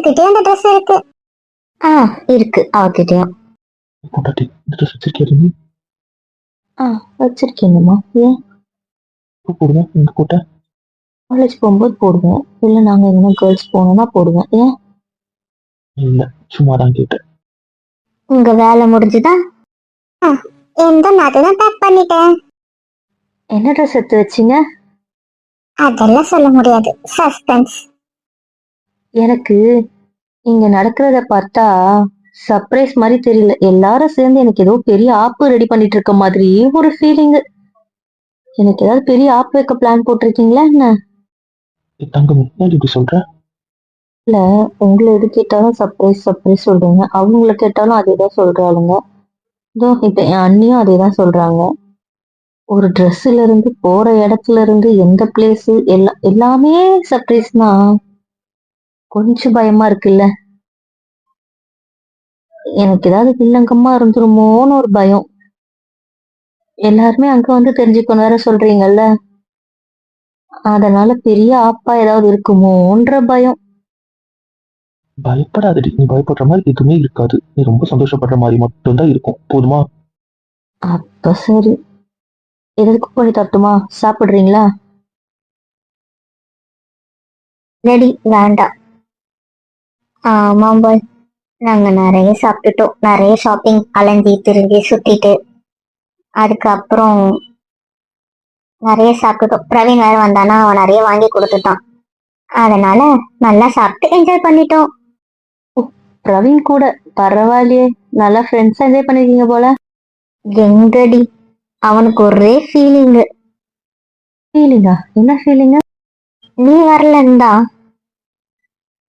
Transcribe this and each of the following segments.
எல்லாத்துக்கிட்டயும் அந்த ட்ரெஸ் இருக்கு. ஆ இருக்கு. அவகிட்டயும். பொண்டாட்டி இந்த ட்ரெஸ் வச்சிருக்கியா நீ? ஆ வச்சிருக்கீங்கம்மா ஏன்? இப்போ போடுவேன் எங்க போட்ட காலேஜ் போகும்போது போடுவேன் இல்லை நாங்கள் எங்கன்னா கேர்ள்ஸ் போனோம்னா போடுவேன் ஏன்? இல்ல சும்மா தான் கேட்டேன். உங்க வேலை முடிஞ்சுதா? எந்த நான் தான் பேக் பண்ணிட்டேன். என்ன ட்ரெஸ் எடுத்து வச்சீங்க? அதெல்லாம் சொல்ல முடியாது. சஸ்பென்ஸ் எனக்கு இங்க நடக்கிறத பார்த்தா சர்ப்ரைஸ் மாதிரி தெரியல. எல்லாரும் சேர்ந்து எனக்கு ஏதோ பெரிய ஆப்பு ரெடி பண்ணிட்டு இருக்க மாதிரி ஒரு ஃபீலிங் எனக்கு ஏதாவது பெரிய ஆப் வைக்க பிளான் போட்டிருக்கீங்களா என்ன? தங்கம் இப்படி சொல்ற? இல்ல உங்களை எது கேட்டாலும் சர்ப்ரைஸ் சர்ப்ரைஸ் சொல்றீங்க. அவங்கள கேட்டாலும் அதே தான் சொல்றாளுங்க. இதோ இப்ப என் அண்ணியும் அதே தான் சொல்றாங்க. ஒரு ட்ரெஸ்ல இருந்து போற இடத்துல இருந்து எந்த பிளேஸ் எல்லாம் எல்லாமே சர்ப்ரைஸ்னா கொஞ்சம் பயமா இருக்குல்ல? எனக்கு ஏதாவது வில்லங்கமா இருந்துருமோன்னு ஒரு பயம். எல்லாருமே அங்க வந்து தெரிஞ்சுக்கணும் வேற சொல்றீங்கல்ல? அதனால பெரிய ஆப்பா ஏதாவது இருக்குமோன்ற பயம். பயப்படாதடி. நீ பயப்படுற மாதிரி எதுவுமே இருக்காது. நீ ரொம்ப சந்தோஷப்படுற மாதிரி மட்டும்தான் இருக்கும். போதுமா? அப்ப சரி. எதுக்கு பண்ணி தட்டுமா சாப்பிடுறீங்களா? ரெடி வேண்டாம். ஆமாம் பாய் நாங்க நிறைய சாப்பிட்டுட்டோம். நிறைய ஷாப்பிங் அலைஞ்சி திரிஞ்சு சுத்திட்டு. அதுக்கப்புறம் நிறைய சாப்பிட்டுட்டோம். பிரவீன் வேற வந்தானா அவன் நிறைய வாங்கி கொடுத்துட்டான். அதனால நல்லா சாப்பிட்டு என்ஜாய் பண்ணிட்டோம். பிரவீன் கூட பரவாயில்லையே. நல்லா ஃப்ரெண்ட்ஸா என்ஜாய் பண்ணிருக்கீங்க போல. எங்கடி? அவனுக்கு ஒரே ஃபீலிங் ஃபீலிங்கா என்ன ஃபீலிங்க நீ வரலன்னா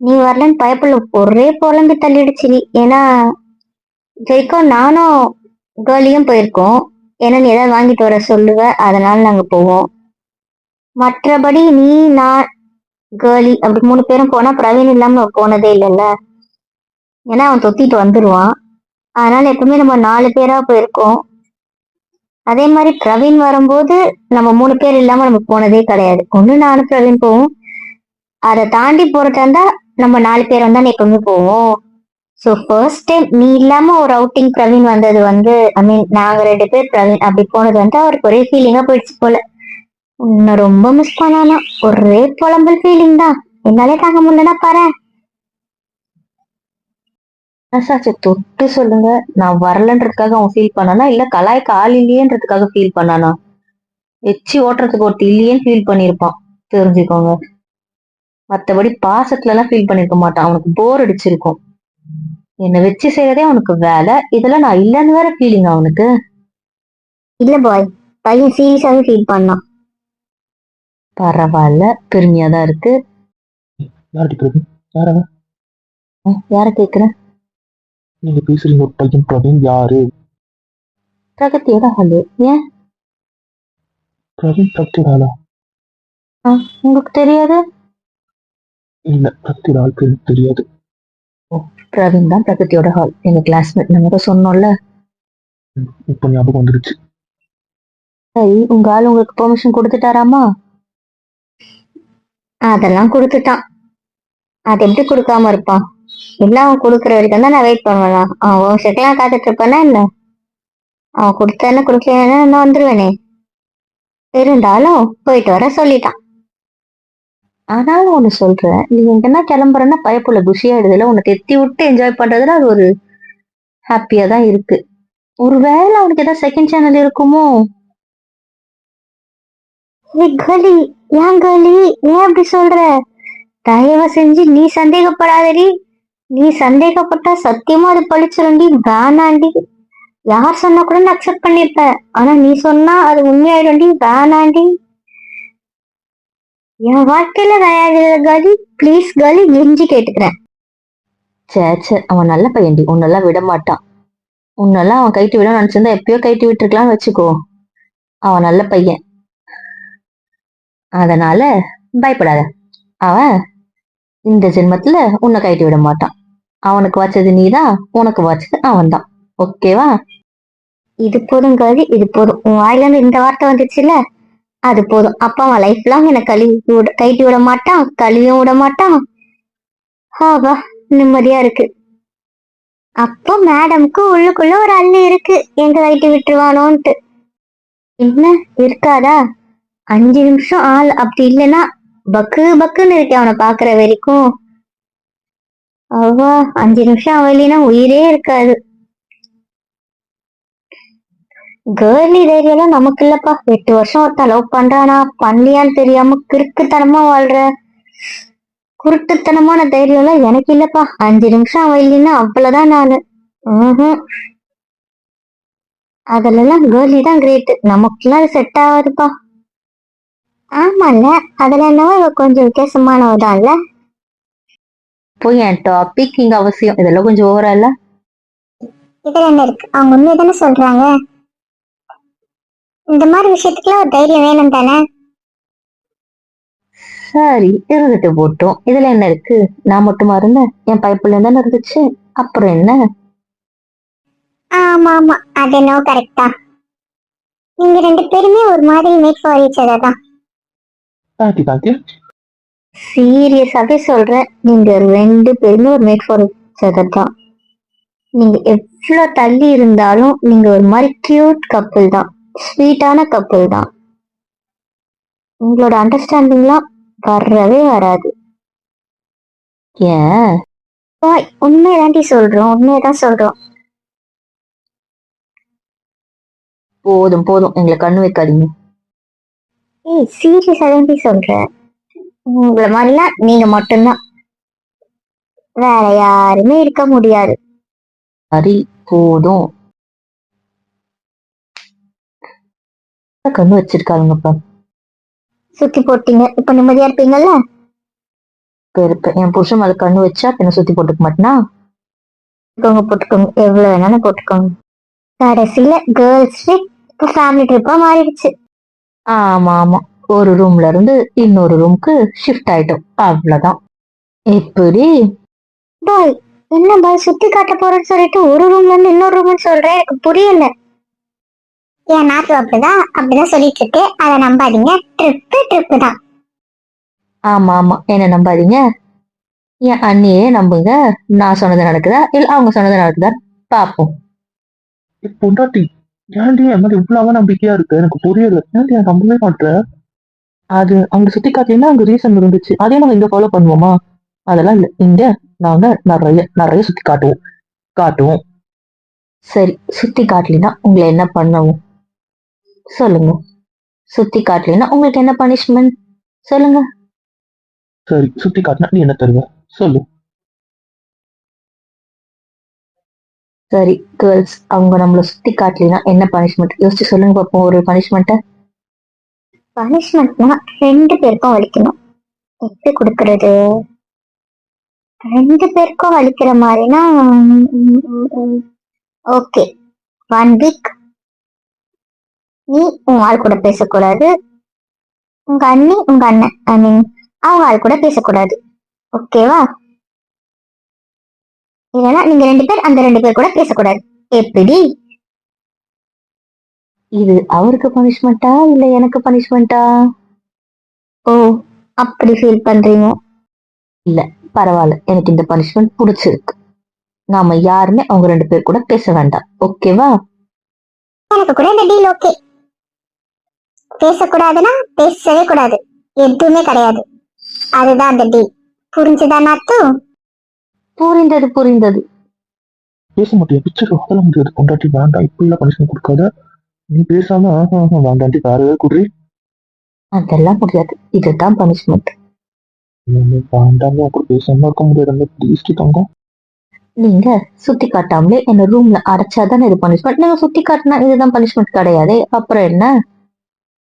நீ வரலன்னு பயப்புல ஒரே புலம்பி தள்ளிடுச்சு நீ. ஏன்னா ஜெய்க்கும் நானும் கேர்லியும் போயிருக்கோம். ஏன்னா நீ ஏதாவது வாங்கிட்டு வர சொல்லுவ. அதனால நாங்க போவோம். மற்றபடி நீ நான் கேர்லி அப்படி மூணு பேரும் போனா பிரவீன் இல்லாம போனதே இல்லைல்ல. ஏன்னா அவன் தொத்திட்டு வந்துருவான். அதனால எப்பவுமே நம்ம நாலு பேரா போயிருக்கோம். அதே மாதிரி பிரவீன் வரும்போது நம்ம மூணு பேர் இல்லாம நம்ம போனதே கிடையாது. ஒண்ணு நானும் பிரவீன் போவோம். அதை தாண்டி போறதா இருந்தா நம்ம நாலு பேர் வந்தா எப்பவுமே போவோம். ஸோ ஃபர்ஸ்ட் டைம் நீ இல்லாம ஒரு அவுட்டிங் பிரவீன் வந்தது வந்து ஐ மீன் நாங்க ரெண்டு பேர் பிரவீன் அப்படி போனது வந்து அவருக்கு ஒரே ஃபீலிங்கா போயிடுச்சு போல. உன்னை ரொம்ப மிஸ் பண்ணானா? ஒரே புலம்பல் ஃபீலிங் தான். என்னாலே தாங்க முடியலன்னா பாரு. மனசாட்சி தொட்டு சொல்லுங்க. நான் வரலன்றதுக்காக அவன் ஃபீல் பண்ணானா? இல்ல கலாய்க்கு ஆள் இல்லையேன்றதுக்காக ஃபீல் பண்ணானா? எச்சி ஓட்டுறதுக்கு ஒருத்தர் இல்லையேன்னு ஃபீல் பண்ணியிருப்பான். தெரிஞ்சுக்கோங்க. மத்தபடி பாசத்துல எல்லாம் ஃபீல் பண்ணிருக்க மாட்டான். அவனுக்கு போர் அடிச்சிருக்கும். என்னை வச்சு செய்யறதே அவனுக்கு வேலை. இதெல்லாம் நான் இல்லைன்னு வேற ஃபீலிங் அவனுக்கு. இல்ல பாய் பையன் சீரியஸாவே ஃபீல் பண்ணான். பரவாயில்ல. பெருமையா தான் இருக்கு. யார கேக்குறேன் நீங்க பேசுறீங்க ஒரு பையன் பிரவீன். யாரு? பிரகத்தியோட ஹலோ ஏன்? பிரவீன் பிரக்திடாலா ஆ, உங்களுக்கு தெரியாது? இல்ல பிரக்திடால் பேர் தெரியாது. பிரவீன் தான் பிரகத்தியோட ஹால் எங்க கிளாஸ்மேட் நம்ம தான் சொன்னோம்ல. இப்ப ஞாபகம் வந்துருச்சு. சரி உங்க ஆள் உங்களுக்கு பெர்மிஷன் கொடுத்துட்டாராமா? அதெல்லாம் கொடுத்துட்டான். அது எப்படி கொடுக்காம இருப்பான்? எல்லாம் அவன் கொடுக்குற வரைக்கும் தான் நான் வெயிட் பண்ணுவேனா? அவன் உன் செக்கலாம் காத்துட்டு இருப்பானா என்ன? அவன் கொடுத்தானே கொடுக்கலன்னா நான் வந்துருவேனே. இருந்தாலும் போயிட்டு வர சொல்லிட்டான். ஆனாலும் ஒண்ணு சொல்றேன். நீ எங்கன்னா பயப்புல பயப்புள்ள குஷியாயிடுதுல உன்னை தெத்தி விட்டு என்ஜாய் பண்றதுல அது ஒரு ஹாப்பியா தான் இருக்கு. ஒருவேளை அவனுக்கு ஏதாவது செகண்ட் சேனல் இருக்குமோ? கலி ஏன் கலி ஏன் அப்படி சொல்ற? தயவு செஞ்சு நீ சந்தேகப்படாதடி. நீ சந்தேகப்பட்டா சத்தியமா அது பழிச்சிருண்டி வேணாண்டி. யார் சொன்னா கூட நான் அக்செப்ட் பண்ணிருப்பேன். ஆனா நீ சொன்னா அது உண்மையாயிடும்டி வேணாண்டி. என் வாழ்க்கையில விளையாடுற கலி ப்ளீஸ் கலி கெஞ்சி கேட்டுக்கிறேன். சே சே அவன் நல்ல பையன்டி உன்னெல்லாம் விட மாட்டான். உன்னெல்லாம் அவன் கைட்டு விட நினைச்சிருந்தா எப்பயோ கைட்டு விட்டுருக்கலாம்னு வச்சுக்கோ. அவன் நல்ல பையன். அதனால பயப்படாத. அவன் இந்த ஜென்மத்துல உன்னை கைட்டு விட மாட்டான். அவனுக்கு வச்சது நீதான் உனக்கு வச்சது அவன்தான். ஓகேவா? இது போதும் கலி இது போதும். உன் வாயில இருந்து இந்த வார்த்தை வந்துச்சுல? அது போதும். அப்பா அவன் லைஃப் லாங் என்னை கழுவி விட கைட்டி விட மாட்டான் கழுவியும் விட மாட்டான். ஆவா நிம்மதியா இருக்கு. அப்போ மேடம்க்கு உள்ளுக்குள்ள ஒரு அள்ளு இருக்கு. எங்க கைட்டி விட்டுருவானோன்ட்டு. என்ன? இருக்காதா? அஞ்சு நிமிஷம் ஆள் அப்படி இல்லைன்னா பக்கு பக்குன்னு இருக்கு அவனை பாக்குற வரைக்கும். அவ்வா அஞ்சு நிமிஷம் அவன் இல்லைன்னா உயிரே இருக்காது. கேர்லி தைரியம்லாம் நமக்கு இல்லப்பா. எட்டு வருஷம் ஒருத்தன் லவ் பண்றானா? பண்ணலையான்னு தெரியாம கிறுக்குத்தனமா வாழ்ற. குருட்டுத்தனமான தைரியம் எல்லாம் எனக்கு இல்லப்பா. அஞ்சு நிமிஷம் அவன் இல்லைன்னா அவ்வளவுதான் நானு. ம்ஹும். அதுலலாம் கேர்லி தான் கிரேட் நமக்குலாம் அது செட் ஆகாதுப்பா. ஆமால அதுல என்னவோ இவ கொஞ்சம் வித்தியாசமானவதான்ல இல்ல போய் என் டாபிக் இங்க அவசியம். இதெல்லாம் கொஞ்சம் ஓவரா இல்ல? இதுல என்ன இருக்கு? அவங்க உண்மையை தானே சொல்றாங்க? இந்த மாதிரி விஷயத்துக்குலாம் ஒரு தைரியம் வேணும் தானே சரி இருந்துட்டு போட்டோம். இதுல என்ன இருக்கு? நான் மட்டுமா இருந்தேன்? என் பைப்புல தானே இருந்துச்சு? அப்புறம் என்ன? ஆமா ஆமா. அது என்னவோ கரெக்டா நீங்க ரெண்டு பேருமே ஒரு மாதிரி மேக் ஃபார் ஈச் அதர் தான். தேங்க்யூ தேங்க்யூ சீரியஸாவே சொல்றேன். நீங்க ரெண்டு பேருமே ஒரு மேக் ஃபார் ஈச் அதர் தான். நீங்க எவ்வளவு தள்ளி இருந்தாலும் நீங்க ஒரு மாதிரி கியூட் கப்பிள் தான். ஸ்வீட்டான கப்பல் தான். உங்களோட அண்டர்ஸ்டாண்டிங்லாம் வரவே வராது. ஏன் உண்மையதாண்டி சொல்றோம். உண்மையதான் சொல்றோம். போதும் போதும். எங்களை கண்ணு வைக்காதீங்க. ஏய் சீரியஸா தாண்டி சொல்றேன் உங்களை மாதிரிலாம் நீங்க மட்டும்தான். வேற யாருமே இருக்க முடியாது. சரி போதும். கண்ணு வச்சிருக்காருங்கப்பா சுத்தி போட்டீங்க. இப்ப நிம்மதியா இருப்பீங்கல்ல? இருப்பேன் என் புருஷன் மேல கண்ணு வச்சா பின்ன சுத்தி போட்டுக்க மாட்டேனா? போட்டுக்கோங்க போட்டுக்கோங்க. எவ்வளவு வேணாலும் போட்டுக்கோங்க. கடைசியில கேர்ள்ஸ் ட்ரிப் ஃபேமிலி ட்ரிப்பா மாறிடுச்சு. ஆமா ஆமா. ஒரு ரூம்ல இருந்து இன்னொரு ரூம்க்கு ஷிஃப்ட் ஆயிட்டோம். அவ்வளவுதான். எப்படி பாய் என்ன பாய் சுத்தி காட்ட போறேன்னு சொல்லிட்டு ஒரு ரூம்ல இருந்து இன்னொரு ரூம்னு சொல்றேன். எனக்கு புரியல. என் நாட்டு அப்படிதான் அப்படிதான் சொல்லிட்டு இருக்கு அதை நம்பாதீங்க. ட்ரிப்பு ட்ரிப்பு தான். ஆமா ஆமா. என்ன நம்பாதீங்க. என் அண்ணியே நம்புங்க. நான் சொன்னது நடக்குதா? இல்ல அவங்க சொன்னது நடக்குதா? பாப்போம். பொண்டாட்டி ஏன்டி என் மேல இவ்வளவு நம்பிக்கையா இருக்கு? எனக்கு புரியல. ஏன்டி நான் நம்பவே மாட்டேன் அது அங்க சுத்தி காட்டினா அங்க ரீசன் இருந்துச்சு. அதே நம்ம இங்க ஃபாலோ பண்ணுவோமா? அதெல்லாம் இல்ல. இங்க நாங்க நிறைய நிறைய சுத்தி காட்டுவோம். காட்டுவோம். சரி சுத்தி காட்டலினா உங்களை என்ன பண்ணவும்? சொல்லுங்க. சுத்தி காட்டலினா உங்களுக்கு என்ன பனிஷ்மெண்ட் சொல்லுங்க. சரி சுத்தி காட்டினா நீ என்ன தருவ? சொல்லு. சரி கேர்ள்ஸ் அவங்க நம்மள சுத்தி காட்டலினா என்ன பனிஷ்மெண்ட் யோசிச்சு சொல்லுங்க பார்ப்போம் ஒரு பனிஷ்மெண்ட்டை பனிஷ்மெண்ட்னா ரெண்டு பேருக்கும் வலிக்கணும். எப்படி கொடுக்கறது. ரெண்டு பேருக்கும் வலிக்கிற மாதிரினா ஓகே ஒன் வீக் நீ உங்க ஆள் கூட பேசக்கூடாது. உங்க அண்ணி உங்க அண்ணன் ஐ மீன் அவங்க ஆள் கூட பேசக்கூடாது ஓகேவா இல்லைன்னா நீங்க ரெண்டு பேர் அந்த ரெண்டு பேர் கூட பேசக்கூடாது. எப்படி? இது அவருக்கு பனிஷ்மெண்ட்டா இல்ல எனக்கு பனிஷ்மெண்ட்டா ஓ அப்படி ஃபீல் பண்றீங்க? பரவாயில்ல. எனக்கு இந்த பனிஷ்மெண்ட் பிடிச்சிருக்கு. நாம யாருமே அவங்க ரெண்டு பேர் கூட பேச வேண்டாம். ஓகேவா எனக்கு கூட இந்த டீல் ஓகே பேசக்கூடாதுன்னா பேசவே கூடாது. எதுவுமே கிடையாது. அதுதான் அந்த டீல் புரிஞ்சுதா நாத்து? புரிந்தது புரிந்தது. பேச மாட்டியா? பிச்சர் அதெல்லாம் முடியாது. பொண்டாட்டி வேண்டாம். இப்ப இல்ல பனிஷ்மெண்ட் கொடுக்காத. நீ பேசாம ஆஹா, ஆஹா, வேண்டாண்டி. வேற ஏதாவது குடுறி? அதெல்லாம் முடியாது. இதுதான் பனிஷ்மெண்ட் வேண்டாம். கூட பேசாம இருக்க முடியாது. ப்ளீஸ் தங்கம். நீங்க சுத்தி காட்டாமலே என்ன ரூம்ல அடைச்சாதானே இது பனிஷ்மெண்ட் நீங்க சுத்தி காட்டினா இதுதான் பனிஷ்மெண்ட் கிடையாதே. அப்புறம் என்ன?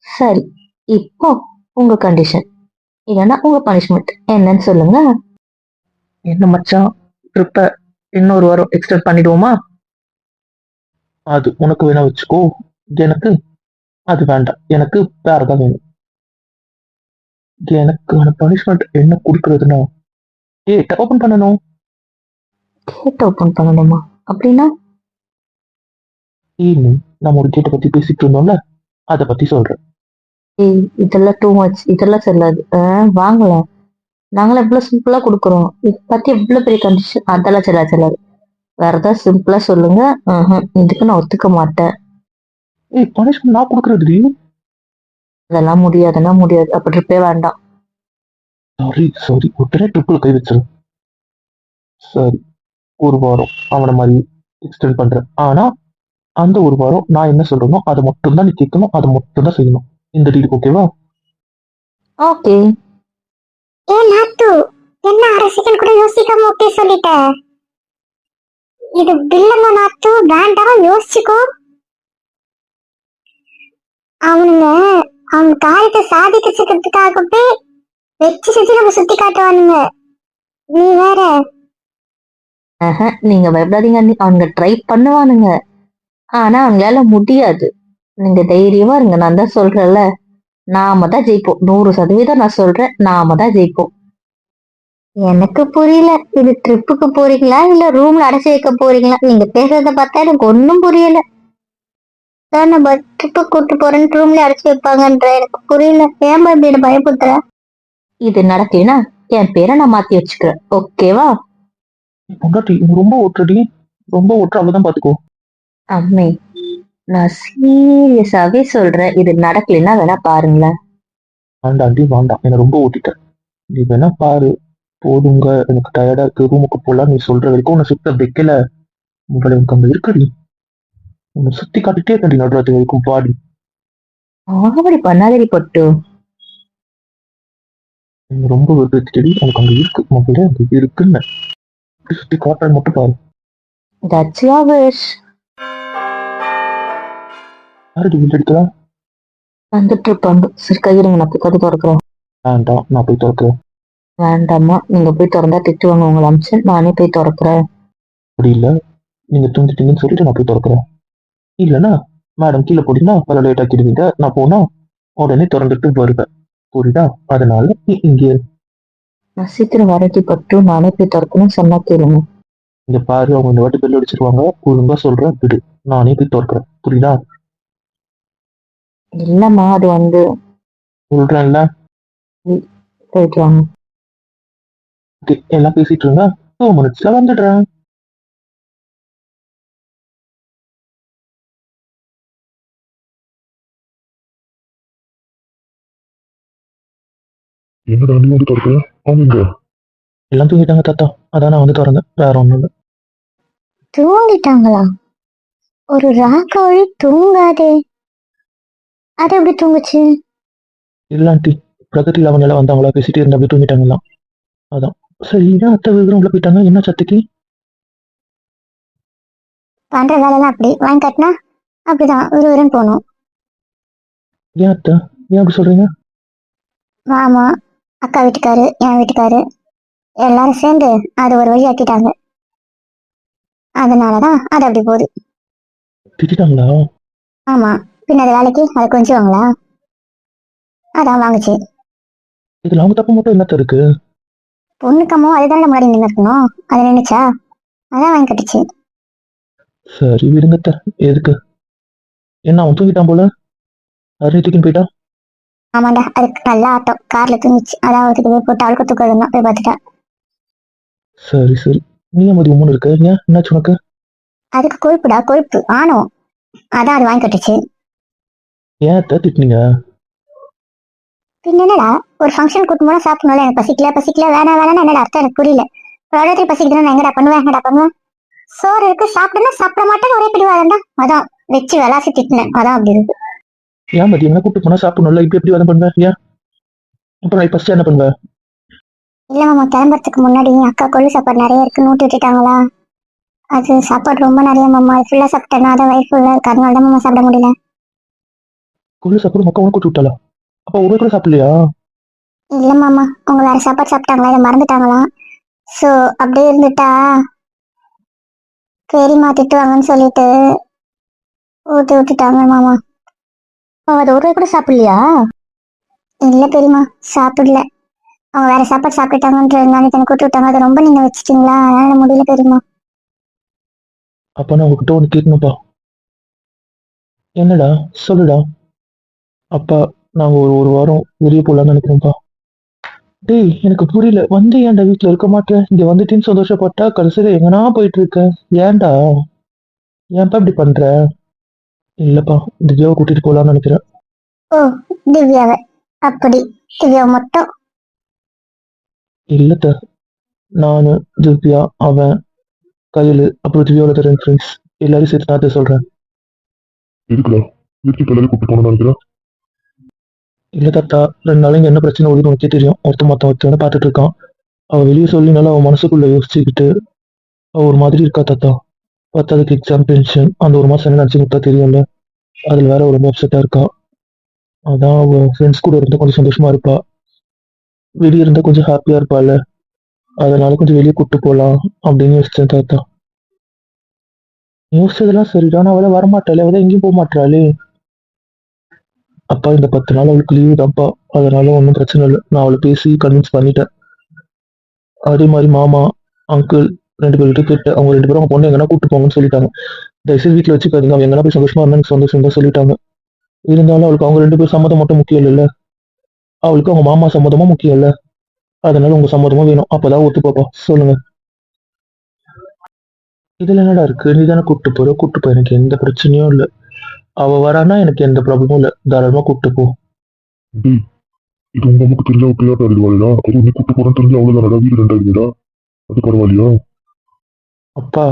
சரி இப்போ உங்க கண்டிஷன் இல்லைன்னா உங்க பனிஷ்மெண்ட் என்னன்னு சொல்லுங்க. என்ன மச்சான்? ட்ரிப்ப இன்னொரு வாரம் எக்ஸ்டெண்ட் பண்ணிடுவோமா? அது உனக்கு வேணா வச்சுக்கோ. எனக்கு அது வேண்டாம். எனக்கு வேறதான் வேணும். எனக்கு பனிஷ்மெண்ட் என்ன கொடுக்கறதுன்னா கேட்ட ஓபன் பண்ணணும். கேட் ஓபன் பண்ணணுமா? அப்படின்னா? ஈவினிங் நம்ம ஒரு கேட்டை பத்தி பேசிட்டு இருந்தோம்ல அதை பத்தி சொல்றேன். ஏய் இதெல்லாம் டூ மச் இதெல்லாம் செல்லாது வாங்கலாம் நாங்களும் எவ்வளவு சிம்பிளா கொடுக்குறோம். இது பத்தி எவ்வளவு பெரிய கண்டிஷன் அதெல்லாம் செல்லா செல்லாது வேற ஏதாவது சிம்பிளா சொல்லுங்க. இதுக்கு நான் ஒத்துக்க மாட்டேன். ஏய் பனிஷ்மெண்ட் நான் கொடுக்குறதுடி. அதெல்லாம் முடியாதுன்னா முடியாது. அப்ப ட்ரிப்பே வேண்டாம். சாரி சாரி உடனே ட்ரிப்பில் கை வச்சிரு. சரி ஒரு வாரம் அவனை மாதிரி எக்ஸ்டெண்ட் பண்றேன். ஆனா அந்த ஒரு வாரம் நான் என்ன சொல்றேனோ அதை மட்டும் தான் நீ கேட்கணும். அதை மட்டும் தான் செய்யணும். இந்த டீலுக்கு ஓகேவா ஓகே ஏ நாத்து என்ன அரை செகண்ட் கூட யோசிக்காம ஓகே சொல்லிட்ட? இது பில்லங்க நாத்து? வேண்டாம் யோசிச்சுக்கோ. அவனுங்க அவங்க காரியத்தை சாதிக்கிறதுக்காகவே வச்சு செஞ்சு நம்ம சுத்தி காட்டுவானுங்க. நீ வேற. நீங்க பயப்படாதீங்க அண்ணி. அவனுங்க ட்ரை பண்ணுவானுங்க. ஆனா அவங்களால முடியாது. நீங்க தைரியமா இருங்க. நான் தான் சொல்றேன்ல. நாம தான் ஜெயிப்போம். நூறு சதவீதம் நான் சொல்றேன். நாம தான் ஜெயிப்போம். எனக்கு புரியல. இது ட்ரிப்புக்கு போறீங்களா? இல்ல ரூம்ல அடைச்சு வைக்க போறீங்களா? நீங்க பேசுறத பார்த்தா எனக்கு ஒண்ணும் புரியல. சார் நம்ம ட்ரிப்புக்கு கூட்டு போறேன்னு ரூம்ல அடைச்சு வைப்பாங்கன்ற எனக்கு புரியல. ஏன் இப்படி என்னை பயப்படுத்துற? இது நடக்கலைன்னா என் பேரை நான் மாத்தி வச்சுக்கிறேன். ஓகேவா பொண்டாட்டி ரொம்ப ஓட்டுறடி ரொம்ப ஓட்டுற அவதான் பாத்துக்கோ. அம்மே. நான் சீரியஸாவே சொல்றேன் இது நடக்கலைன்னா வேணா பாருங்களேன். வேண்டாண்டி வேண்டாம். என்னை ரொம்ப ஓட்டிட்ட. நீ வேணா பாரு. போதுங்க. எனக்கு டயர்டா இருக்கு. ரூமுக்கு போலாம். நீ சொல்ற வரைக்கும் உன்னை சுத்த வைக்கல. உங்களை எனக்கு அங்க இருக்குடி. உன்னை சுத்தி காட்டிட்டே இருக்கடி நடுராத்திரி வரைக்கும். பாடி அப்படி பண்ணாதடி பட்டு. ரொம்ப வெறுத்துடி எனக்கு அங்க இருக்கு. மொபைல அங்க இருக்குன்னு. சுத்தி காட்டுறது மட்டும் பாரு. தட்ஸ் யோர் விஷ் யாருக்கு வீட்டு எடுக்கலாம் வந்துட்டு இருப்பாங்க சரி கையிருங்க நான் போய் கதை திறக்கிறேன். வேண்டாம் நான் போய் திறக்கிறேன். வேண்டாம்மா நீங்க போய் திறந்தா திட்டுவாங்க உங்களை அமிச்சு நானே போய் திறக்கிறேன். அப்படி இல்ல நீங்க தூங்கிட்டீங்கன்னு சொல்லிட்டு நான் போய் திறக்கிறேன். இல்லைன்னா மேடம் கீழே போட்டீங்கன்னா பல லேட் ஆக்கிடுவீங்க. நான் போனா உடனே திறந்துட்டு வருவேன். புரியுதா? அதனால நீ இங்கே. நான் சீக்கிரம் வரட்டி பட்டு நானே போய் திறக்கணும் சொன்னா கேளுங்க. இங்க பாரு அவங்க இந்த வாட்டி பெல் அடிச்சிருவாங்க. ஒழுங்கா சொல்றேன் விடு. நானே போய் திறக்கிறேன். புரியுதா? இல்லம்மா அது வந்து? சொல்றேன்ல. போயிட்டு வாங்க எல்லாம் பேசிட்டு இருங்க டூ மினிட்ஸ்ல வந்துடுறேன். என்னடா நீ வந்து திறக்கிற அவங்க எல்லாம் தூங்கிட்டாங்க தாத்தா. அதான் நான் வந்து திறந்தேன். வேற ஒண்ணும் இல்லை. தூங்கிட்டாங்களா? ஒரு ராக்கோழி தூங்காதே. அது எப்படி தூங்குச்சு? இல்லாண்டி பிரகதி அவங்க எல்லாம் வந்தாங்களா பேசிட்டு இருந்த அப்படியே தூங்கிட்டாங்களாம் அதான். சரி ஏன் அத்தை விவரம் உள்ள போயிட்டாங்க. என்ன சத்துக்கு பண்ற வேலைலாம் அப்படி. வாங்கி கட்டினா அப்படிதான். விறுவிறுன்னு போகணும். ஏன் அத்தை? ஏன் அப்படி சொல்றீங்க? மாமா அக்கா வீட்டுக்காரு என் வீட்டுக்காரு எல்லாரும் சேர்ந்து அது ஒரு வழி ஆக்கிட்டாங்க. அதனாலதான் அது அப்படி போகுது. திட்டாங்களா ஆமா. பின்ன அது வேலைக்கு அதை கொஞ்சுவாங்களா? அதான் வாங்குச்சு. இதுல அவங்க தப்பு மட்டும் என்னத்த இருக்கு? பொண்ணுக்கம்மோ அதுதான் முன்னாடி நின்று இருக்கணும் அது நின்னுச்சா? அதான் வாங்கி கட்டுச்சு. சரி விடுங்க அத்தை. எதுக்கு? என்ன அவன் தூங்கிட்டான் போல? அரை தூக்கின்னு போயிட்டான் ஆமாண்டா அதுக்கு நல்ல ஆட்டம். கார்ல தூங்கிச்சு. அதான் அதுக்கு போய் போட்டு அவளுக்கு தூக்கம் தான் போய் பார்த்துட்டா. சரி சரி. நீ மதி உம்மன் இருக்க? ஏன்? என்னாச்சு உனக்கு? அதுக்கு கொழுப்புடா கொழுப்பு. ஆணவம். அதான் அது வாங்கி கட்டுச்சு. ஏன் அத்தை திட்டினீங்க? என்னடா ஒரு ஃபங்க்ஷன் கூட்டு போனா சாப்பிடணும்ல? எனக்கு பசிக்கல பசிக்கல வேணாம் வேணாம் என்னடா அர்த்தம் எனக்கு புரியல. எவ்வளோ பசிக்குதுன்னா நான் எங்கடா பண்ணுவேன்? என்னடா பண்ணுவேன்? சோறு இருக்கு சாப்பிடணும் சாப்பிட மாட்டேன்னு ஒரே பிடிவாதம்டா அதான் வச்சு விளாசி திட்டினேன். அதான் அப்படி இருக்கு. ஏன் மதி என்ன கூப்பிட்டு போனா சாப்பிடணும்ல? இப்படி எப்படி வந்து பண்ணுவேன் ஏன்? அப்புறம் ஃபர்ஸ்ட் என்ன பண்ணுவேன் இல்ல மாமா கிளம்புறதுக்கு முன்னாடி அக்கா கொள்ளு சாப்பாடு நிறைய இருக்குன்னு ஊட்டி விட்டுட்டாங்களா அது சாப்பாடு ரொம்ப நிறைய மாமா ஃபுல்லா சாப்பிட்டேன்னா அதான் வயிறு ஃபுல்லா இருக்கு. அதனால தான் மாமா சாப்பிட முடியல. கொள்ளு சாப்பிட மக்கா உனக்கு கூட்டு விட்டாளா அப்ப ஒரு கூட சாப்பிடலையா? இல்ல மாமா அவங்க வேற சாப்பாடு சாப்பிட்டாங்களா? இதை மறந்துட்டாங்களாம் சோ அப்படியே இருந்துட்டா? பெரியம்மா திட்டுவாங்கன்னு சொல்லிட்டு ஊட்டி விட்டுட்டாங்க மாமா. அது ஒரு கூட சாப்பிடலையா? இல்ல பெரியம்மா சாப்பிடல. அவங்க வேற சாப்பாடு சாப்பிட்டுட்டாங்கன்ற நாளைக்கு எனக்கு கூட்டு விட்டாங்க. அதை ரொம்ப நீங்க வச்சுட்டீங்களா? அதனால முடியல பெரியம்மா. அப்ப நான் உங்ககிட்ட ஒன்று கேட்கணும்ப்பா. என்னடா? சொல்லுடா. அப்பா நாங்க ஒரு ஒரு வாரம் வெளியே போகலான்னு நினைக்கிறோம்ப்பா. டேய் எனக்கு புரியல. வந்து ஏன்டா வீட்ல இருக்க மாட்டேன் இங்க வந்துட்டேன்னு சந்தோஷப்பட்டா கடைசியில எங்கனா போயிட்டு இருக்க ஏன்டா? ஏன்ப்பா இப்படி பண்ற? இல்லப்பா திவ்யாவை கூட்டிட்டு போலாம்னு நினைக்கிறேன். ஓ திவ்யாவை. அப்படி. திவ்யா மட்டும். இல்ல த நானு திவ்யா அவன் கையில் அப்புறம் திவ்யாவோட ரெண்டு ஃப்ரெண்ட்ஸ் எல்லாரும் சேர்த்து நான் சொல்றேன். எதுக்குடா? வீட்டுக்கு எல்லாரும் கூப்பிட்டு போகணும்னு நினைக்கிறேன். இல்ல தாத்தா ரெண்டு நாளைக்கு என்ன பிரச்சனை ஓடுது உனக்கே தெரியும். ஒருத்த மொத்தம் ஒருத்தவன பார்த்துட்டு இருக்கான். அவ வெளியே சொல்லினால அவன் மனசுக்குள்ள யோசிச்சுக்கிட்டு அவ ஒரு மாதிரி இருக்கா தாத்தா? பத்தாவதுக்கு எக்ஸாம் டென்ஷன் அந்த ஒரு மாசம் என்ன நினைச்சு தெரியும்ல? அதுல வேற ஒரு ரொம்ப அப்செட்டா இருக்கா? அதான் அவ ஃப்ரெண்ட்ஸ் கூட இருந்தா கொஞ்சம் சந்தோஷமா இருப்பா. வெளியே இருந்தா கொஞ்சம் ஹாப்பியா இருப்பாள் அதனால கொஞ்சம் வெளியே கூட்டு போகலாம் அப்படின்னு யோசிச்சேன் தாத்தா. யோசிச்சதெல்லாம் சரிதான். அவளை வரமாட்டாளே. அவள் எங்கேயும் போக மாட்டாளே அப்பா இந்த பத்து நாள் அவளுக்கு லீவு தான்ப்பா. அதனால ஒன்றும் பிரச்சனை இல்லை. நான் அவளை பேசி கன்வின்ஸ் பண்ணிட்டேன். அதே மாதிரி மாமா அங்கிள் ரெண்டு பேர்கிட்ட கேட்டு அவங்க ரெண்டு பேரும் அவங்க பொண்ணு எங்கன்னா கூட்டு போங்கன்னு சொல்லிட்டாங்க. தயவுசெய்து வீட்டில் வச்சுக்காதீங்க அவங்க எங்கன்னா போய் சந்தோஷமா இருந்தா எனக்கு சந்தோஷம் தான் சொல்லிட்டாங்க. இருந்தாலும் அவளுக்கு அவங்க ரெண்டு பேரும் சம்மதம் மட்டும் முக்கியம் இல்லைல்ல. அவளுக்கு அவங்க மாமா சம்மதமும் முக்கியம் இல்லை. அதனால உங்க சம்மதமும் வேணும். அப்பதான் ஒத்து பாப்பா சொல்லுங்க. இதுல என்னடா இருக்கு? நீ தானே கூட்டு போற? கூட்டு போ எனக்கு எந்த பிரச்சனையும் இல்லை. அவ வரானா எனக்கு எந்த ப்ராப்ளமும் இல்லை. தாராளமா கூட்டு போ. இது உங்க அம்மாக்கு தெரிஞ்ச ஒரு பிள்ளையாட்ட அறிவாளிடா அது நீ கூட்டு போறேன்னு தெரிஞ்சு அவ்வளவுதானடா வீடு ரெண்டாயிருடா அது பரவாயில்லையா? அப்பா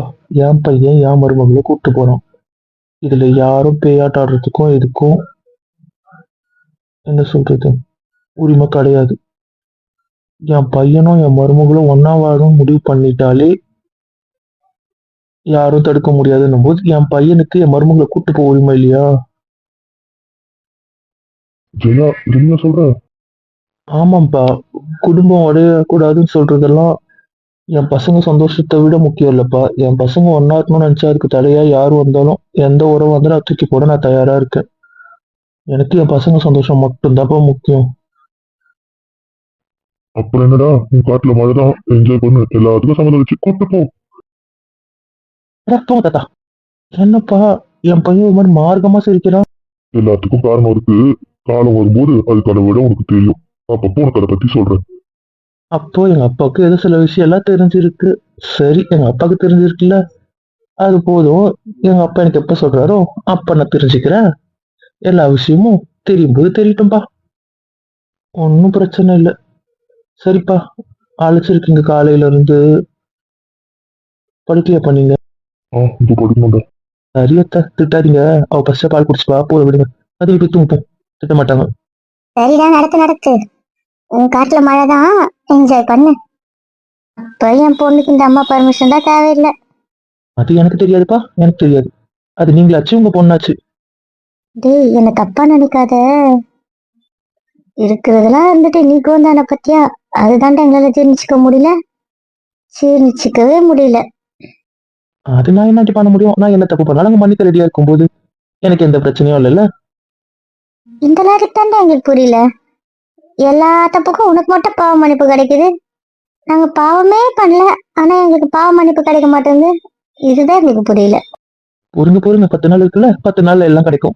என் பையன் என் மருமகளை கூட்டு போறான். இதுல யாரும் பேயாட்டம் ஆடுறதுக்கும் எதுக்கும் என்ன சொல்றது? உரிமை கிடையாது. என் பையனும் என் மருமகளும் ஒன்னா வாழும் முடிவு பண்ணிட்டாலே யாரும் தடுக்க முடியாதுன்னும் போது என் பையனுக்கு என் மருமகளை கூட்டு போக இல்லையா? ஜெயா நீயா சொல்ற? ஆமாப்பா குடும்பம் உடையக்கூடாதுன்னு சொல்றதெல்லாம் என் பசங்க சந்தோஷத்தை விட முக்கியம் இல்லப்பா. என் பசங்க ஒன்னா இருக்கணும்னு நினைச்சா அதுக்கு தடையா யார் வந்தாலும் எந்த உறவு வந்தாலும் தூக்கி போட நான் தயாரா இருக்கேன். எனக்கு என் பசங்க சந்தோஷம் மட்டும்தான்ப்பா முக்கியம். அப்புறம் என்னடா? உன் காட்டுல மழை தான் என்ஜாய் பண்ணு. எல்லாத்துக்கும் சம்மதம் வச்சு கூட்டு போ. போங்க தாத்தா என்னப்பா என் பையன் ஒரு மாதிரி மார்க்கமா சிரிக்கிறான். எல்லாத்துக்கும் காரணம் இருக்கு. காலம் வரும்போது அதுக்கான விட உனக்கு தெரியும். அப்பப்போ உனக்கு அதை பத்தி சொல்றேன். அப்போ எங்க அப்பாவுக்கு ஏதோ சில விஷயம் எல்லாம் தெரிஞ்சிருக்கு. சரி எங்க அப்பாவுக்கு தெரிஞ்சிருக்குல்ல. அது போதும். எங்க அப்பா எனக்கு எப்ப சொல்றாரோ அப்ப நான் தெரிஞ்சுக்கிறேன். எல்லா விஷயமும் தெரியும் போது தெரியட்டும்பா. ஒன்றும் பிரச்சனை இல்லை. சரிப்பா அழைச்சிருக்கீங்க காலையில இருந்து. படிக்கலையா பண்ணீங்க ஆ இப்போ படிக்கணும்டா சரியத்த திட்டாதீங்க. அவ ஃபர்ஸ்ட் பால் குடிச்சுப்பா போத விடுங்க. அது போய் தூங்கும் திட்ட மாட்டாங்க. நடத்து உன் காட்டுல மழை தான். என்ஜாய் பண்ணு. என் பொண்ணுக்கு இந்த அம்மா பர்மிஷன் தான் தேவையில்லை. அது எனக்கு தெரியாதுப்பா எனக்கு தெரியாது. அது நீங்களாச்சு உங்க பொண்ணாச்சு. டேய் என்ன தப்பா நினைக்காத. இருக்கிறதெல்லாம் இருந்துட்டு நீ கோந்தான பத்தியா? அதுதான்டா எங்களால ஜீர்ணிச்சுக்க முடியல. ஜீர்ணிச்சுக்கவே முடியல. அது நான் என்ன பண்ண முடியும்? நான் என்ன தப்பு பண்ணாலும்? மன்னிக்க ரெடியா இருக்கும்போது எனக்கு எந்த பிரச்சனையும் இல்லைல்ல? இந்த தான்டா எங்களுக்கு புரியல. எல்லா தப்புக்கும் உனக்கு மட்டும் பாவ மன்னிப்பு கிடைக்குது. நாங்க பாவமே பண்ணல. ஆனா எங்களுக்கு பாவ மன்னிப்பு கிடைக்க மாட்டேங்குது. இதுதான் எங்களுக்கு புரியல. பொறுங்க பொறுங்க. பத்து நாள் இருக்குல்ல? பத்து நாள்ல எல்லாம் கிடைக்கும்.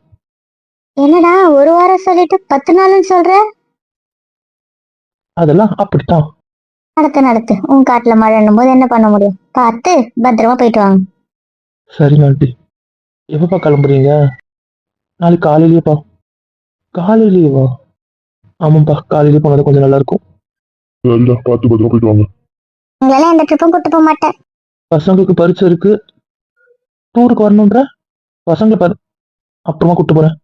என்னடா ஒரு வாரம் சொல்லிட்டு பத்து நாள்னு சொல்ற? அதெல்லாம் அப்படித்தான். நடத்து நடத்து உன் காட்டுல மழைன்னும் போது என்ன பண்ண முடியும்? பார்த்து பத்திரமா போயிட்டு வாங்க. சரிங்க ஆண்டி. எப்பப்பா கிளம்புறீங்க? நாளைக்கு காலையிலேயேப்பா. காலையிலேயேவா? ஆமாப்பா காலையிலேயே போனது கொஞ்சம் நல்லா இருக்கும் சரிடா பார்த்து பத்திரமா போயிட்டு வாங்க. உங்களால எந்த ட்ரிப்பும் கூட்டு போக மாட்டேன். பசங்களுக்கு பரிச்சை இருக்கு. டூருக்கு வரணுன்ற பசங்களை பாரு அப்புறமா கூட்டு போறேன்.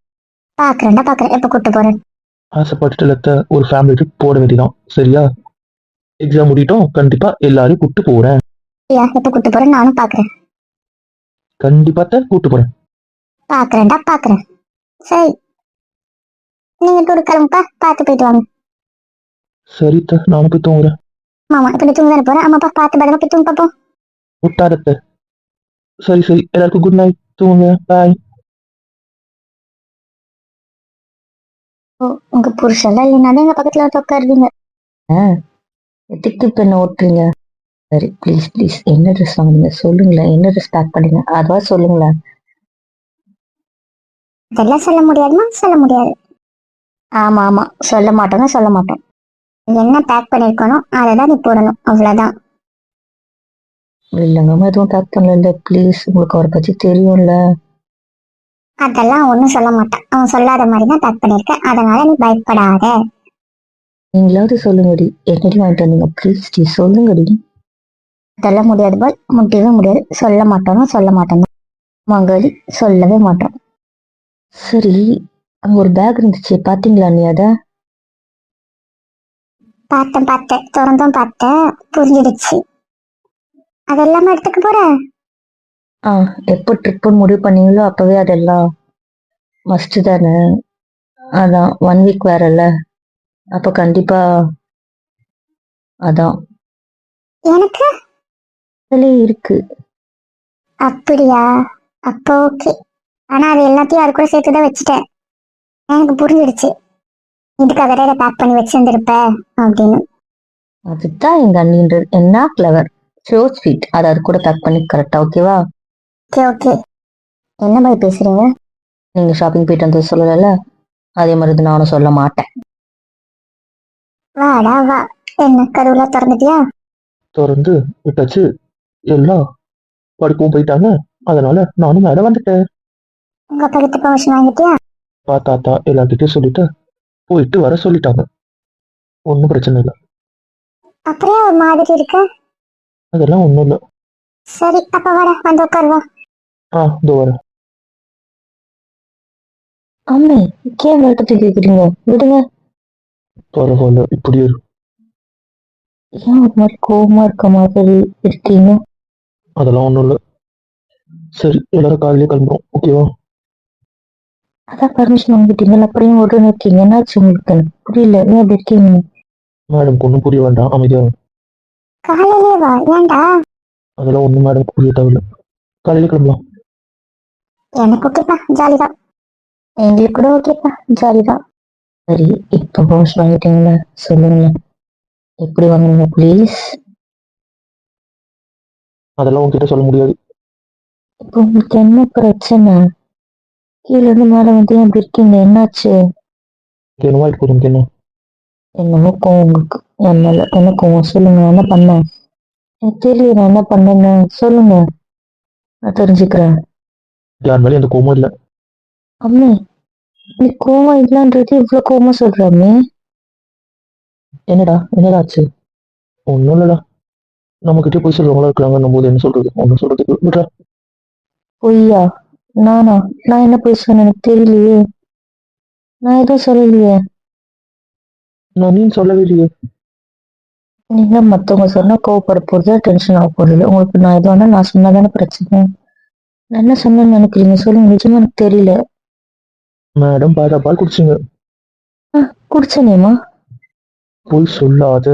பாக்குறேன்டா பாக்குறேன். எப்ப கூட்டு போறேன்? ஆசைப்பட்டுட்டு லத்த ஒரு ஃபேமிலி ட்ரிப் போட வேண்டியதான் சரியா? எக்ஸாம் முடிட்டோம் கண்டிப்பா எல்லாரையும் கூட்டு போறேன். எப்ப கூட்டு போறேன் நானும் பாக்குறேன். கண்டிப்பா தான் கூட்டு போறேன். பாக்குறேன்டா பாக்குறேன். சரி. நீங்க டூர் கிளம்புப்பா. பார்த்து போயிட்டு வாங்க. சரித்த நானும் போய் தூங்குறேன். மாமா இப்ப நீ தூங்க தானே போறேன் அம்மாப்பா பார்த்து பத்திரமா போய் தூங்க பாப்போம் விட்டாதத்த சரி சரி. எல்லாருக்கும் குட் நைட் தூங்குங்க. பாய் ஓ உங்க புருஷன்லாம் இல்லைனாலும் எங்க பக்கத்துல உட்காருவீங்க. எதுக்கு இப்ப என்ன ஓட்டுறீங்க சரி ப்ளீஸ் ப்ளீஸ் என்ன ட்ரெஸ் வாங்குறீங்க சொல்லுங்களேன். என்ன ட்ரெஸ் பேக் பண்ணீங்க? அதுவா சொல்லுங்களேன். இதெல்லாம் சொல்ல முடியாதுமா? சொல்ல முடியாது. ஆமா ஆமா. சொல்ல மாட்டோங்க சொல்ல மாட்டோம். என்ன பேக் பண்ணிருக்கணும் அதை தான் நீ போடணும். அவ்வளவுதான். இல்லைங்க அம்மா எதுவும் பேக் பண்ணல. ப்ளீஸ் உங்களுக்கு அவரை பத்தி தெரியும்ல. அதெல்லாம் ஒண்ணும் சொல்ல மாட்டான். அவன் சொல்லாத மாதிரி தான் பேக் பண்ணிருக்க அதனால நீ பயப்படாத. நீங்களாவது சொல்லுங்கடி. என்னடி வாங்கிட்டு வந்தீங்க? ப்ளீஸ் டி சொல்லுங்கடி. அதெல்லாம் முடியாது பால். முடியவே முடியாது. சொல்ல மாட்டோம்னா சொல்ல மாட்டோம். மங்களி சொல்லவே மாட்டோம். சரி அங்க ஒரு பேக் இருந்துச்சு. பாத்தீங்களா நீ அத? பார்த்தேன் பார்த்தேன். திறந்தும் பார்த்தேன். புரிஞ்சிடுச்சு. அதெல்லாம எடுத்துக்க போற? ஆ எப்போ ட்ரிப்புன்னு முடிவு பண்ணீங்களோ அப்பவே அதெல்லாம் மஸ்ட் தானே. அதான் ஒன் வீக் வேறல்ல. அப்போ கண்டிப்பா அதான். எனக்கு? அதுலயே இருக்கு. அப்படியா? அப்போ ஓகே ஆனா அது எல்லாத்தையும் அது கூட சேர்த்து தான் வச்சுட்டேன். எனக்கு புரிஞ்சிடுச்சு. இதுக்காக தான் இதை பேக் பண்ணி வச்சிருந்திருப்ப அப்படின்னு. அதுதான் எங்க அண்ணின்றது என்ன கிளவர் ஷோ ஸ்வீட் அதை அது கூட பேக் பண்ணி கரெக்டா ஓகேவா ஓகே ஓகே என்ன மாதிரி பேசுறீங்க? நீங்க ஷாப்பிங் போயிட்டு வந்தது சொல்லல அதே மாதிரி நானும் சொல்ல மாட்டேன். வாடா வா என்ன கதவுல திறந்துட்டியா? திறந்து விட்டாச்சு. எல்லாம் படுக்கவும் போயிட்டாங்க. அதனால நானும் மேல வந்துட்டேன். உங்க பக்கத்து பர்மிஷன் வாங்கிட்டியா? பா தாத்தா எல்லார்கிட்டயும் சொல்லிட்டு போயிட்டு வர சொல்லிட்டாங்க. ஒன்றும் பிரச்சனை இல்லை. அப்படியே ஒரு மாதிரி இருக்கு? அதெல்லாம் ஒன்றும் இல்லை. சரி அப்ப வாடா வந்து உட்காருவா ஆ இதோ வரேன். அம்மே கேம் எடுத்து கேக்குறீங்க விடுங்க. பரவாயில்ல இப்படியே இரு. ஏன் ஒரு மாதிரி கோவமா இருக்க மாதிரி இருக்கீங்க? அதெல்லாம் ஒன்றும் இல்லை. சரி எல்லாரும் காலையிலே கிளம்புறோம். ஓகேவா அதான் பர்மிஷன் வாங்கிட்டீங்கல்ல அப்புறம் உடனே இருக்கீங்க என்னாச்சு உங்களுக்கு? புரியல. ஏன் அப்படி இருக்கீங்க? மேடம் ஒன்றும் புரிய வேண்டாம். இருங்க. காலையிலே வா ஏன்டா? அதெல்லாம் ஒன்றும் மேடம் புரிய தேவையில்ல. காலையில கிளம்பலாம். எனக்கு ஓகேப்பா ஜாலிதான் எங்களுக்கு கூட ஓகேப்பா ஜாலிதான் சரி இப்போ பர்மிஷன் வாங்கிட்டீங்களா சொல்லுங்க. எப்படி வாங்குனீங்க ப்ளீஸ் அதெல்லாம் உங்ககிட்ட சொல்ல முடியாது. இப்போ உங்களுக்கு என்ன பிரச்சனை? கீழே இருந்து மேலே வந்து ஏன் இருக்கீங்க? என்னாச்சு? என்னவா இப்போ உனக்கு என்ன? என்னமோ கோவம் உங்களுக்கு. என் மேல என்ன கோவம்? சொல்லுங்க நான் என்ன பண்ணேன்? எனக்கு தெரியல நான் என்ன பண்ணேன்னு. சொல்லுங்க. நான் தெரிஞ்சுக்கிறேன். யார் மேலேயும் எந்த கோவமும் இல்லை. அம்மே நீ கோவம் இல்லைன்றது இவ்வளவு கோவமா சொல்றாமே? என்னடா என்னடா ஆச்சு ஒன்றும் இல்லைடா. நம்மக்கிட்டே போய் சொல்றவங்களா இருக்கிறாங்கன்னும் போது என்ன சொல்றது? ஒன்றும் சொல்றதுக்கு விட்றா. பொய்யா? நானா? நான் என்ன போய் சொன்னேன்? எனக்கு தெரியலையே. நான் எதுவும் சொல்லலையே. நான் நீ சொல்லவே இல்லையே. நீங்க மத்தவங்க சொன்னா கோவப்பட போறது? டென்ஷன் ஆக போறது உங்களுக்கு நான் எது வேணா நான் சொன்னாதானே பிரச்சனை. நான் என்ன சொன்னேன்னு நினைக்கிறீங்க சொல்லுங்க. நிஜமா எனக்கு தெரியல. மேடம் பாதா பால் குடிச்சிங்க. குடிச்சனேமா போய் சொல்லாத.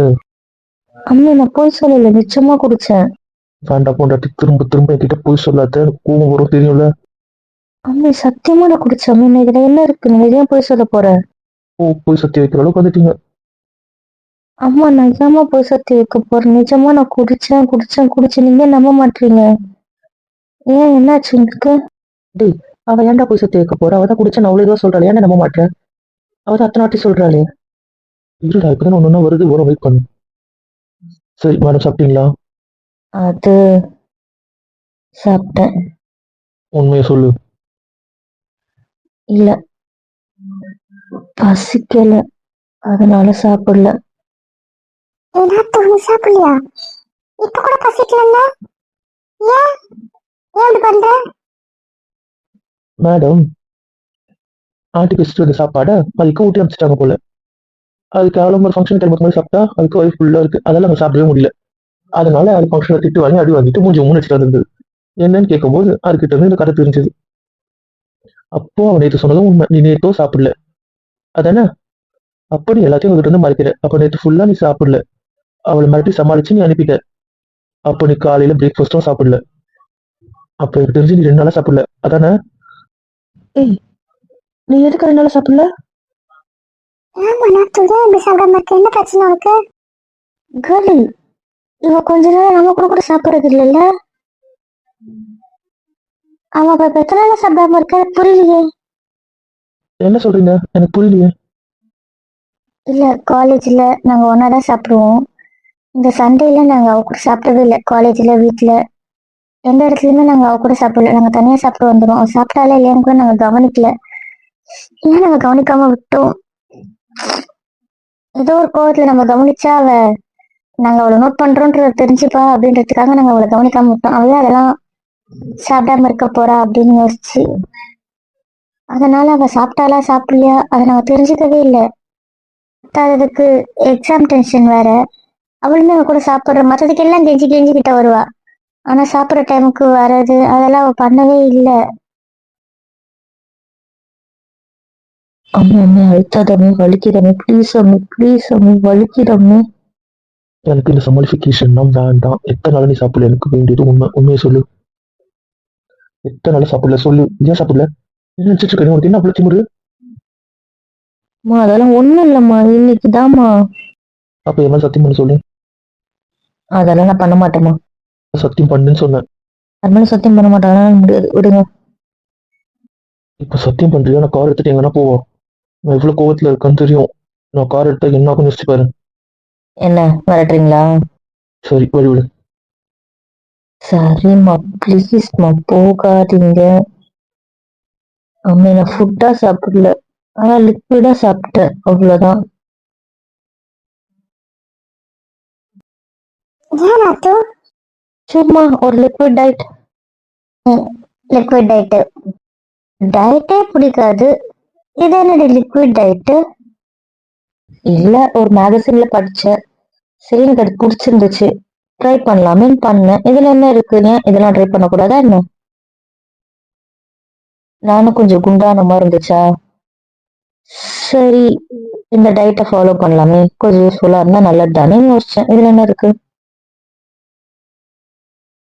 அம்மா நான் போய் சொல்லல நிச்சயமா குடிச்சேன். வேண்டா போண்டாட்டி திரும்ப திரும்ப என்கிட்ட போய் சொல்லாத. கோவம் வரும் தெரியும்ல? அம்மா சத்தியமா நான் குடிச்சேன். அம்மா இதுல என்ன இருக்கு? நீங்க ஏன் போய் சொல்ல போறேன் ஓ போய் சத்தி வைக்கிற அளவுக்கு வந்துட்டீங்க. அம்மா நான் நிஜமா போய் சத்தி வைக்க போறேன்? நிஜமா நான் குடிச்சேன் குடிச்சேன் குடிச்சேன். நீங்க நம்ப மாட்டீங்க ஏன் என்னாச்சு உங்களுக்கு? அவ ஏன்டா போய் சத்தி வைக்க போறா? அவதான் குடிச்சா நான் அவ்வளவு இதுவா சொல்றாளே. ஏன்டா நம்ப மாட்டேன் அவதான் அத்தனை வாட்டி சொல்றாளே. இருடா இப்பதான் ஒண்ணு ஒண்ணா வருது. வரும் வெயிட் பண்ணு. சரி மேடம் சாப்பிட்டீங்களா? அது சாப்பிட்டேன். உண்மையை சொல்லு. இல்ல. பசிக்கல. அதனால சாப்பிடல. ஏன்னா தூங்கி சாப்பிடலையா? இப்ப கூட பசிக்கலல்ல? ஏன்? பண்ற? மேடம் ஆண்டி பேசிட்டு வந்த சாப்பாடை அதுக்கு ஊட்டி அமைச்சிட்டாங்க போல. அதுக்கு அவ்வளோ ஒரு ஃபங்க்ஷன் டைம் மாதிரி சாப்பிட்டா அதுக்கு வயிறு ஃபுல்லாக இருக்கு. அதெல்லாம் அங்கே சாப்பிடவே முடியல. அதனால அது ஃபங்க்ஷனை திட்டு வாங்கி அடி வாங்கிட்டு மூஞ்சி மூணு வச்சுட்டு வந்தது. என்னன்னு கேட்கும்போது அதுக்கிட்ட இருந்து இந்த கதை தெரிஞ்சது. அப்போ அவன் நேற்று சொன்னதும் உண்மை. நீ நேற்றோ சாப்பிடல. அதானே? அப்போ நீ எல்லாத்தையும் உங்ககிட்ட இருந்து மறைக்கிற. அப்போ நேற்று ஃபுல்லாக நீ சாப்பிடல. அவளை மிரட்டி சமாளிச்சு நீ அனுப்பிட்ட. அப்போ நீ காலையில பிரேக்ஃபாஸ்ட்டும் சாப்பிடல. அப்போ எனக்கு தெரிஞ்சு நீ ரெண்டு நாளா சாப்பிடல. அதானே? ஏய் நீ எதுக்கு ரெண்டு நாளா சாப்பிடல? ஆமா நான் துணி இப்படி சாப்பிடாம இருக்க. என்ன பிரச்சனை உனக்கு? கேர்ள் இவ கொஞ்ச நேரம் நம்ம கூட கூட சாப்பிடுறது இல்லைல்ல? அவன் இப்ப எத்தனை நாள் சாப்பிடாம இருக்க? எனக்கு புரியலையே. என்ன சொல்றீங்க? எனக்கு புரியலையே. இல்லை காலேஜில் நாங்கள் ஒன்றா தான் சாப்பிடுவோம். இந்த சண்டேல நாங்கள் அவ கூட சாப்பிட்டதே இல்லை. காலேஜில் வீட்டில் எந்த இடத்துலையுமே நாங்கள் அவ கூட சாப்பிடல. நாங்கள் தனியாக சாப்பிட்டு வந்துடுவோம் அவள் சாப்பிட்டாலே இல்லையான்னு கூட நாங்கள் கவனிக்கல. ஏன் நாங்கள் கவனிக்காம விட்டோம்? ஏதோ ஒரு கோவத்தில் நம்ம கவனிச்சா அவ நாங்கள் அவளை நோட் பண்ணுறோன்றத தெரிஞ்சுப்பா அப்படின்றதுக்காக நாங்கள் அவளை கவனிக்காம விட்டோம். அவளே அதெல்லாம் சாப்பிடாம இருக்க போறா அப்படின்னு யோசிச்சு. அதனால அவ சாப்பிட்டாளா சாப்பிடலையா அதை நாங்கள் தெரிஞ்சுக்கவே இல்லை. பத்தாததுக்கு எக்ஸாம் டென்ஷன் வேற. அவளுமே அவ கூட சாப்பிட்ற மற்றதுக்கு எல்லாம் கெஞ்சி கெஞ்சிக்கிட்ட வருவா. ஆனா சாப்பிட்ற டைமுக்கு வர்றது அதெல்லாம் அவ பண்ணவே இல்லை. அம்மா அம்மா அழுத்தாதம்மே வலிக்கிறமே ப்ளீஸ் அம்மி ப்ளீஸ் அம்மி வலிக்கிறமே எனக்கு இந்த சமாளிஃபிகேஷன் தான் வேண்டாம். எத்தனை நாள் நீ சாப்பிடல? எனக்கு வேண்டியது உண்மை. உண்மையை சொல்லு. எத்தனை நாள் சாப்பிடல? சொல்லு. ஏன் சாப்பிடல? என்ன நினைச்சிட்டு இருக்க? நீ? உனக்கு என்ன அவ்வளோ திமுரு அம்மா அதெல்லாம் ஒண்ணும் இல்லம்மா. இன்னைக்குதாம்மா. அப்ப என்ன சத்தியம் பண்ண சொல்லு. அதெல்லாம் நான் பண்ண மாட்டேம்மா. சத்தியம் பண்ணுன்னு சொன்னேன். அது மேல சத்தியம் பண்ண மாட்டாங்கன்னா முடியாது. விடுங்க. இப்ப சத்தியம் பண்றியா? நான் கார் எடுத்துட்டு எங்கன்னா போவோம். நான் எவ்வளவு கோவத்துல இருக்கேன்னு தெரியும். நான் கார் எடுத்தா என்ன ஆகும் யோசிச்சு பாரு என்ன மிரட்டுறீங்களா சரி வழி விடு. சரிம்மா ப்ளீஸ்மா போகாதீங்க. அம்மா நான் ஃபுட்டா சாப்பிடல. ஆனா லிக்விடா சாப்பிட்டேன். அவ்வளவுதான். ஏன் அத்து? சும்மா ஒரு லிக்விட் டயட் லிக்விட் டயட்டு டயட்டே பிடிக்காது. இது என்னடி லிக்விட் டயட்டு இல்ல ஒரு மேகசின்ல படிச்சேன். சரி எனக்கு அது பிடிச்சிருந்துச்சு. ட்ரை பண்ணலாமேன்னு பண்ணேன். இதுல என்ன இருக்குன்னு இதெல்லாம் ட்ரை பண்ணக்கூடாதா என்ன? நானும் கொஞ்சம் குண்டான மாதிரி இருந்துச்சா? சரி இந்த டயட்டை ஃபாலோ பண்ணலாமே. கொஞ்சம் யூஸ்ஃபுல்லா இருந்தா நல்லது தானே யோசிச்சேன். இதுல என்ன இருக்கு?